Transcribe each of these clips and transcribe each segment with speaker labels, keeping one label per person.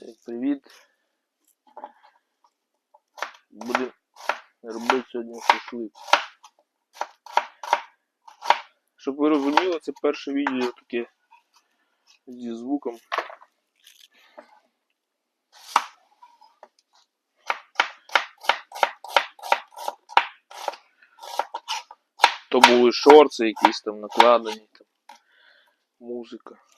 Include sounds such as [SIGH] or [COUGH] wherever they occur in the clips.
Speaker 1: Всім привіт. Будемо робити сьогодні шашлик. Щоб ви розуміли, це перше відео таке зі звуком. То були шорти якісь там накладені, там, музика.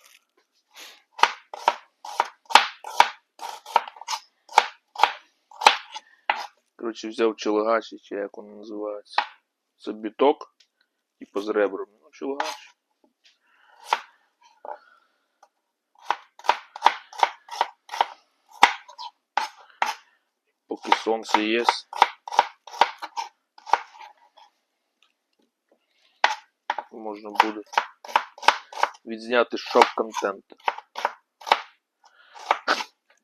Speaker 1: Коротше, взяв челегач, чи як воно називається. Це біток, типу з ребрами. Ну, челегач. Поки сонце є. Можна буде відзняти шок-контент.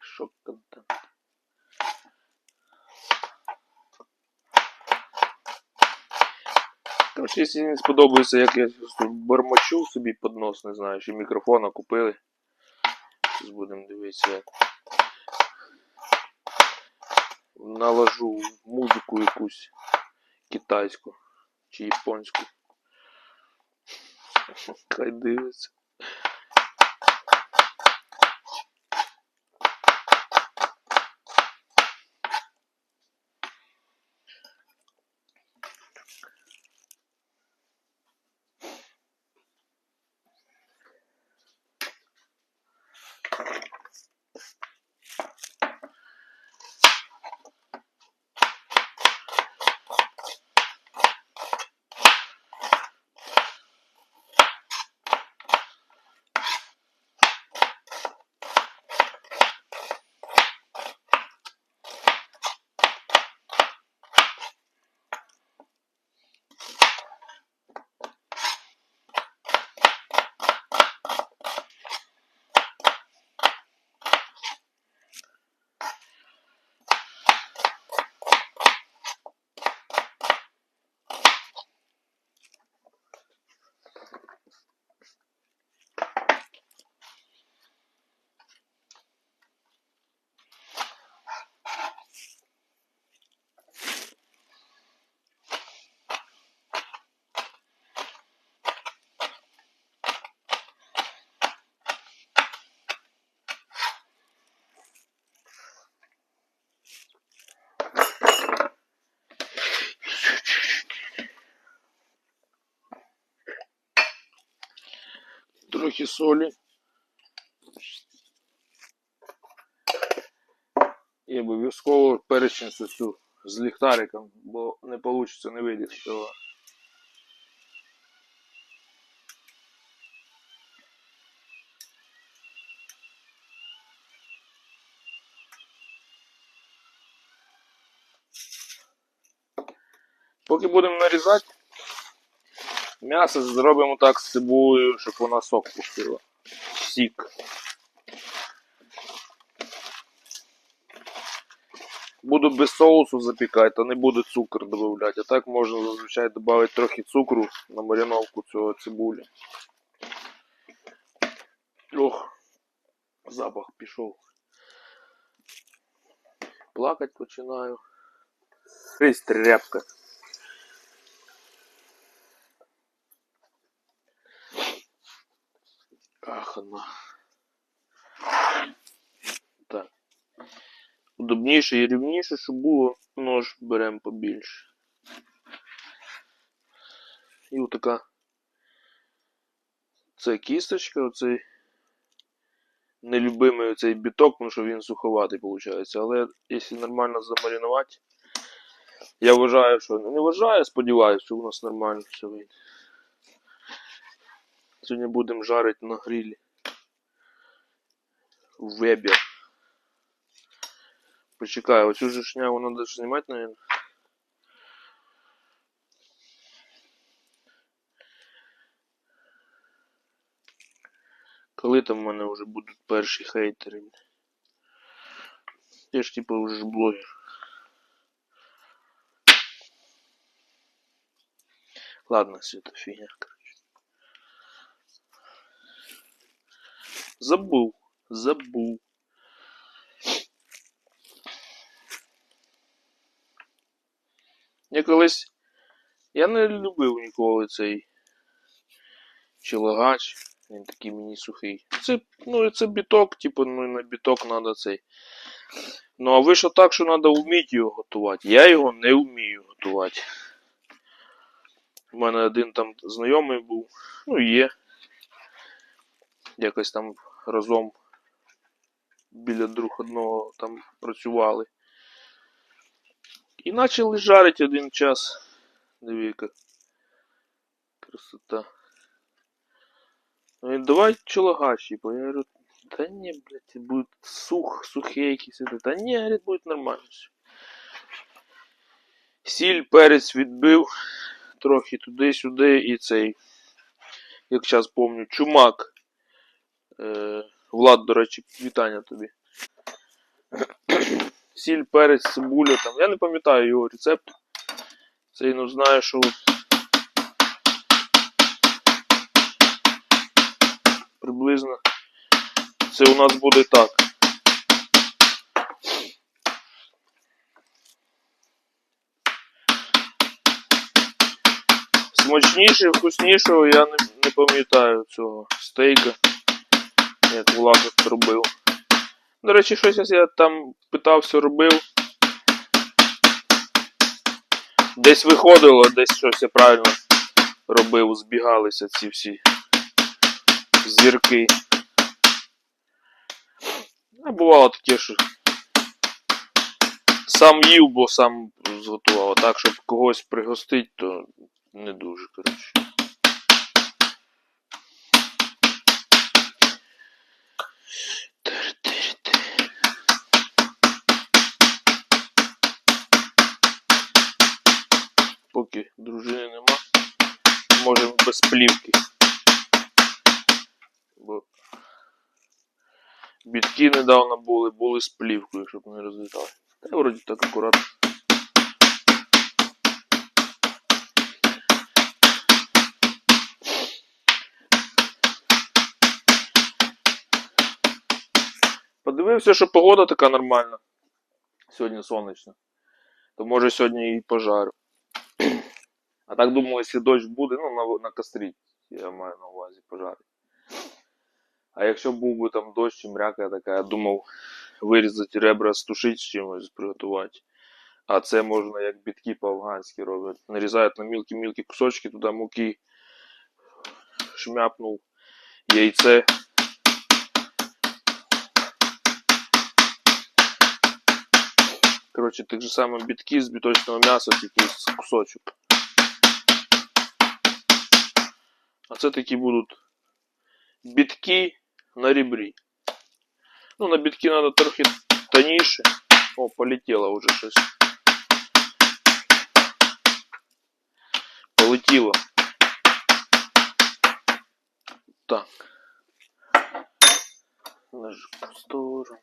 Speaker 1: Шок-контент. Короче, якщо не сподобається, як я бормочу собі під нос, не знаю, чи мікрофона купили. Зараз будемо дивитися. як Наложу музику якусь китайську чи японську. Хай дивиться. Трохи солі. І обов'язково перечницю цю з ліхтариком, бо не вийде, не вийде цього. Поки будемо нарізати, м'ясо зробимо так з цибулею, щоб вона сок пустила. Сік. Буду без соусу запікати, а не буду цукор додавати. А так можна зазвичай додати трохи цукру на мариновку цього цибулі. Ох, запах пішов. Плакать починаю. Ись тряпка. Ах, она. Так. Удобніше і рівніше, щоб було нож беремо побільше. І отака. Це кісточка, оцей нелюбимий оцей біток, тому що він суховатий виходить. Але якщо нормально замаринувати, я вважаю, що не вважаю, сподіваюся, що у нас нормально все вийде. Сьогодні будемо жарити на грилі. Вебер. Почекай, оцю же шнягу надо знімати, наверное. Коли там в мене вже будуть перші хейтери? Я ж типу вже блогер. Ладно, все это фигня. Забув, забув. Я колись. Я не любив ніколи цей челогач. Він такий мені сухий. Це, ну, це біток, типу, ну на біток треба цей. Ну, а вийшло так, що треба вміти його готувати. Я його не вмію готувати. У мене один там знайомий був, ну є. Якось там разом біля друг одного там працювали. І почали жарити один час. Диви, яка красота. І давай чолагаші, бо я говорю, та ні, блядь, буде сух, сухий якийсь. Та ні, говорить, буде нормально все. Сіль, перець відбив, трохи туди-сюди і цей, як зараз помню, чумак. Е, Влад, до речі, вітання тобі. Сіль, перець, цибуля там. Я не пам'ятаю його рецепт. Цей, ну знаю, що приблизно це у нас буде так. Смачніше, вкуснішого я не, не пам'ятаю цього стейка, як Влад робив. До речі, щось я там питався, робив. Десь виходило, десь щось я правильно робив, збігалися ці всі зірки. А бувало таке, що сам їв, бо сам зготував. Так, щоб когось пригостить, то не дуже, коротше. Поки дружини нема, можемо без плівки. Бо бітки недавно були, були з плівкою, щоб не розлітали. Та вроді так акуратно. Подивився, що погода така нормальна. Сьогодні сонячна. То може сьогодні і пожарю. А так думаю, якщо дощ буде, ну на, на кострі, я маю на увазі пожарити. А якщо був би там дощ і мряка така, я думав вирізати ребра, стушити з чимось, приготувати. А це можна як бітки по-афганськи роблять. Нарізають на мілкі-мілкі кусочки, туди муки шмяпнув, яйце. Коротше, так же саме бітки з біточного м'яса, тільки з кусочок. А це такі будуть бітки на ребрі. Ну, на бітки треба трохи тоньше. О, полетіло вже щось. Полетіло. Так. Нажму в сторону.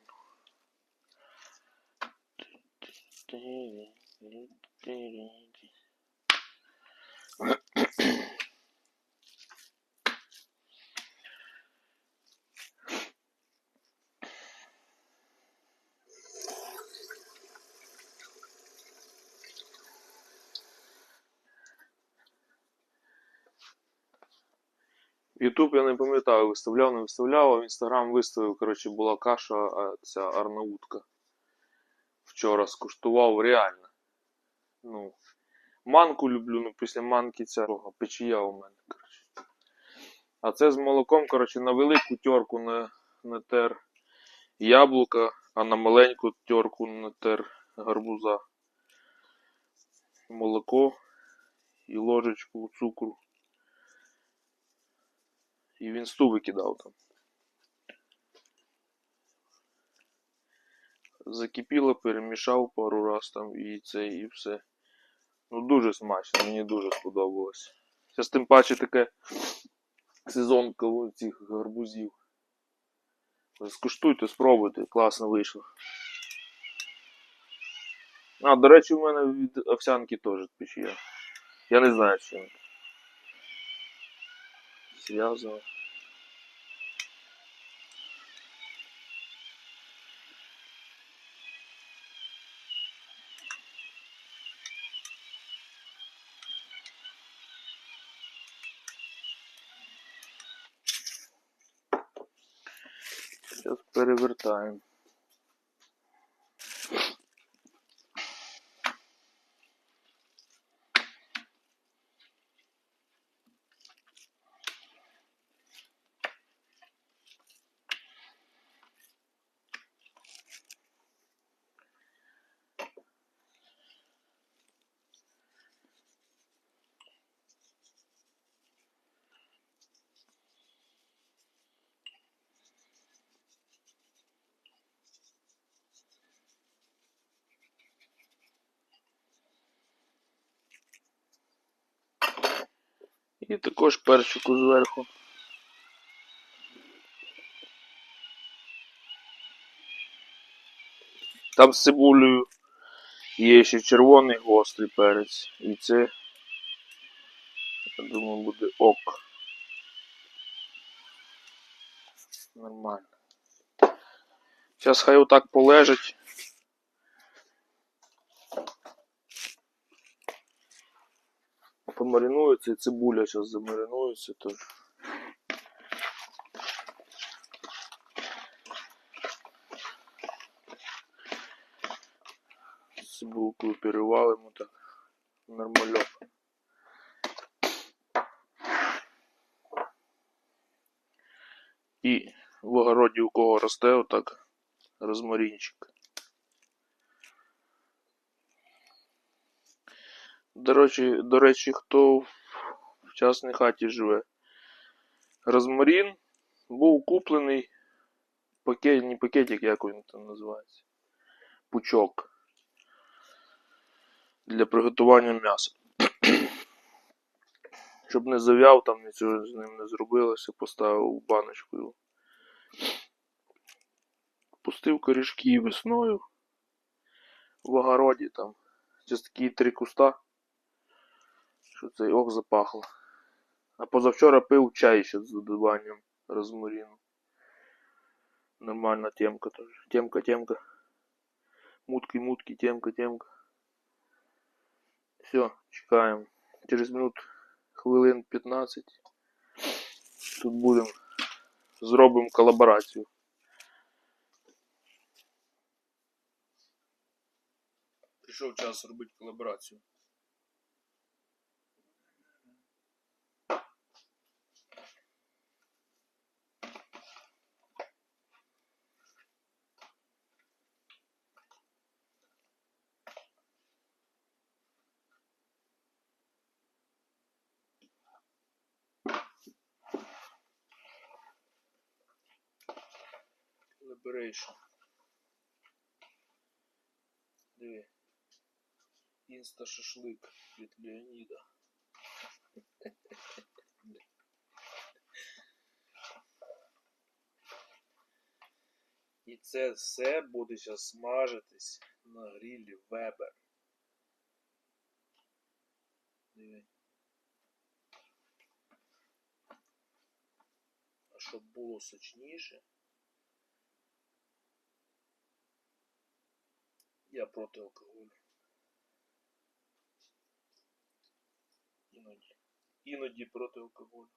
Speaker 1: Ютуб я не пам'ятаю, виставляв, не виставляв, а в інстаграм виставив, коротше, була каша, а ця арнаутка. Вчора скуштував реально. Ну, манку люблю, ну після манки ця рога, печія у мене, коротше. А це з молоком, коротше, на велику терку на, натер яблука, а на маленьку терку натер гарбуза. Молоко і ложечку цукру. І він сту викидав там. Закипіло, перемішав пару раз там і це, і все. Ну дуже смачно, мені дуже сподобалось. Зараз тим паче таке сезонка цих гарбузів. Скуштуйте, спробуйте, класно вийшло. А, до речі, у мене від овсянки теж печія. Я не знаю, чим. Зв'язано. Зараз перевертаємо. І також перчику зверху. Там з цибулею є ще червоний гострий перець. І це, я думаю, буде ок. Нормально. Зараз хай отак полежить. Помаринується і цибуля зараз замаринується теж. Цибулку перевалимо так. Нормальок. І в огороді у кого росте отак розмарінчик. До речі, до речі, хто в частній хаті живе. Розмарін був куплений пакет, не пакетик, як він там називається. Пучок. Для приготування м'яса. [CLEARS THROAT] Щоб не зав'яв, там нічого з ним не зробилося, поставив в баночку. його. Пустив корішки весною в огороді там. Зараз такі три куста. Що цей ох запахло. А позавчора пив чай ще з додаванням розмарину. Нормальна темка теж. Темка, темка. Мутки, мутки, темка, темка. Все, чекаємо. Через минут хвилин 15 тут будемо. Зробимо колаборацію. Прийшов час робити колаборацію. Liberation. Диви. Інста шашлик від Леоніда. І це все буде зараз смажитись на грилі Weber. Диви. А щоб було сочніше. Я проти алкоголю. Іноді. Іноді проти алкоголю.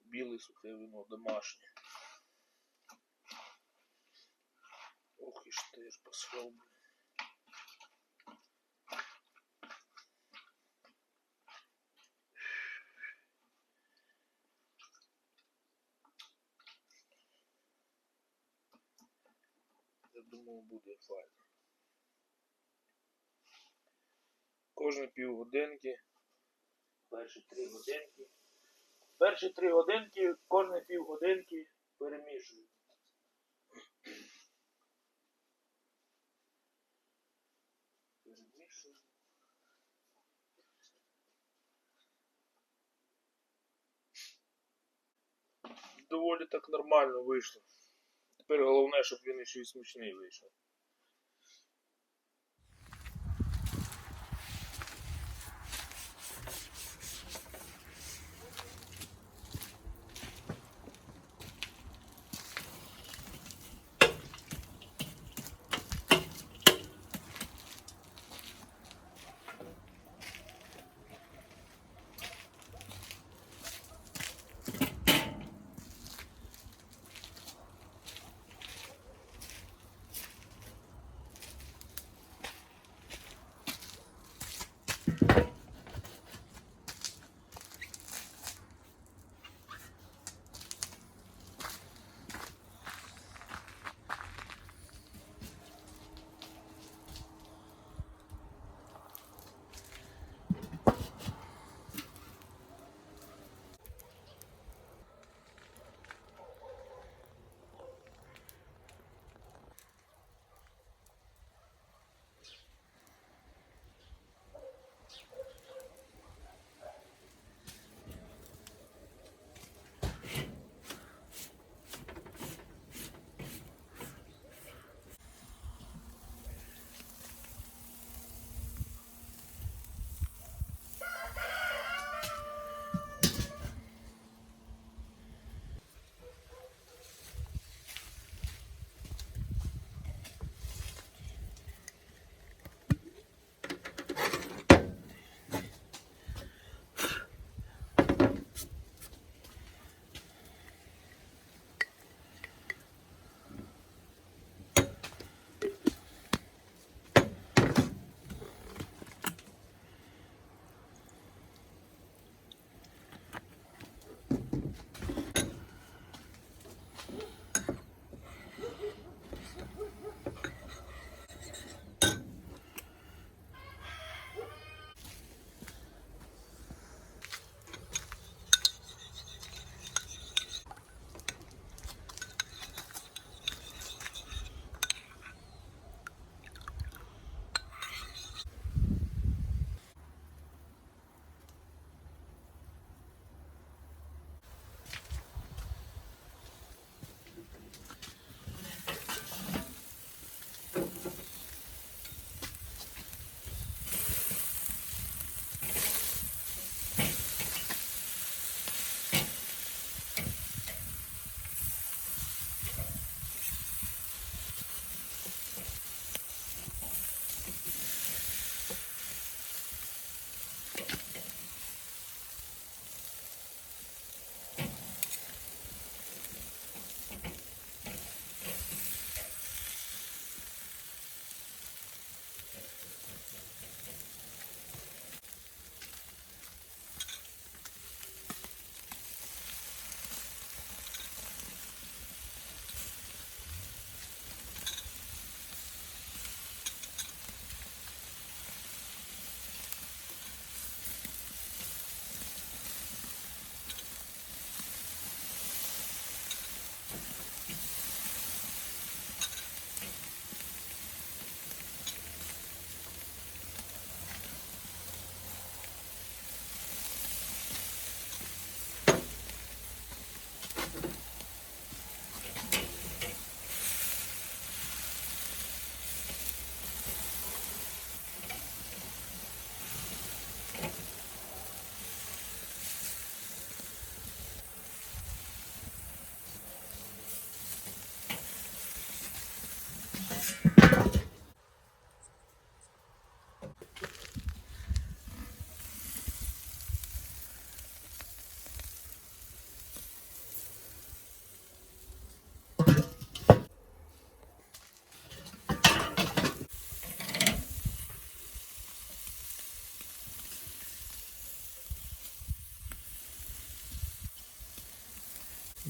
Speaker 1: Біле сухе вино домашнє. Ох і ж посрав, блін. Думаю, буде файно. Кожні півгодинки. Перші три годинки. Перші три годинки, кожні півгодинки перемішую. Перемішую. Доволі так нормально вийшло. Тепер головне, щоб він ще й смачний вийшов.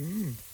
Speaker 2: Mm.